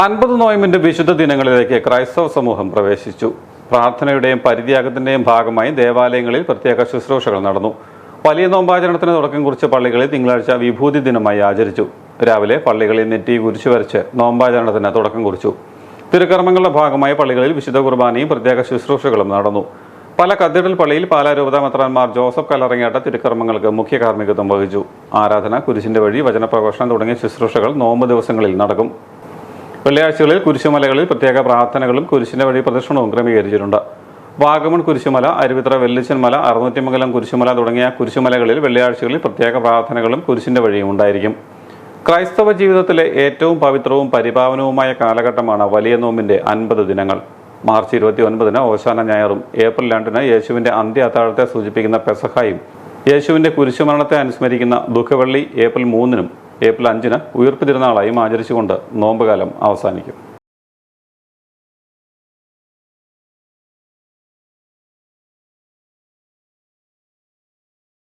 അൻപത് നോയമ്പിന്റെ വിശുദ്ധ ദിനങ്ങളിലേക്ക് ക്രൈസ്തവ സമൂഹം പ്രവേശിച്ചു. പ്രാർത്ഥനയുടെയും പരിത്യാഗത്തിന്റെയും ഭാഗമായി ദേവാലയങ്ങളിൽ പ്രത്യേക ശുശ്രൂഷകൾ നടന്നു. വലിയ നോമ്പാചരണത്തിന് തുടക്കം കുറിച്ച പള്ളികളിൽ തിങ്കളാഴ്ച വിഭൂതി ദിനമായി ആചരിച്ചു. രാവിലെ പള്ളികളിൽ നെറ്റി കുരിശു വരച്ച് നോമ്പാചരണത്തിന് തുടക്കം കുറിച്ചു. തിരുക്കർമ്മങ്ങളുടെ ഭാഗമായി പള്ളികളിൽ വിശുദ്ധ കുർബാനയും പ്രത്യേക ശുശ്രൂഷകളും നടന്നു. പല കത്തീഡ്രൽ പള്ളിയിൽ പാലാ രൂപതാമത്രന്മാർ ജോസഫ് കല്ലറങ്ങേട്ട തിരുക്കർമ്മങ്ങൾക്ക് മുഖ്യ കാർമ്മികത്വം വഹിച്ചു. ആരാധന കുരിശിന്റെ വഴി വചനപ്രഘോഷണം തുടങ്ങിയ ശുശ്രൂഷകൾ നോമ്പ് ദിവസങ്ങളിൽ നടക്കും. വെള്ളിയാഴ്ചകളിൽ കുരിശുമലകളിൽ പ്രത്യേക പ്രാർത്ഥനകളും കുരിശിന്റെ വഴി പ്രദക്ഷിണവും ക്രമീകരിച്ചിട്ടുണ്ട്. വാഗമൺ കുരിശുമല അരുവിത്ര വെല്ലിച്ചൻമല അറുന്നൂറ്റിമംഗലം കുരിശുമല തുടങ്ങിയ കുരിശുമലകളിൽ വെള്ളിയാഴ്ചകളിൽ പ്രത്യേക പ്രാർത്ഥനകളും കുരിശിന്റെ വഴിയും ഉണ്ടായിരിക്കും. ക്രൈസ്തവ ജീവിതത്തിലെ ഏറ്റവും പവിത്രവും പരിപാവനവുമായ കാലഘട്ടമാണ് വലിയ നോമ്പിന്റെ അൻപത് ദിനങ്ങൾ. മാർച്ച് ഇരുപത്തി ഒൻപതിന് ഓശാന ഞായറും ഏപ്രിൽ രണ്ടിന് യേശുവിന്റെ അന്ത്യ അത്താഴത്തെ സൂചിപ്പിക്കുന്ന പെസഹായും യേശുവിന്റെ കുരിശുമരണത്തെ അനുസ്മരിക്കുന്ന ദുഃഖവെള്ളി ഏപ്രിൽ മൂന്നിനും ഏപ്രിൽ അഞ്ചിന് ഉയർപ്പ് തിരുനാളായും ആചരിച്ചുകൊണ്ട് നോമ്പുകാലം അവസാനിക്കും.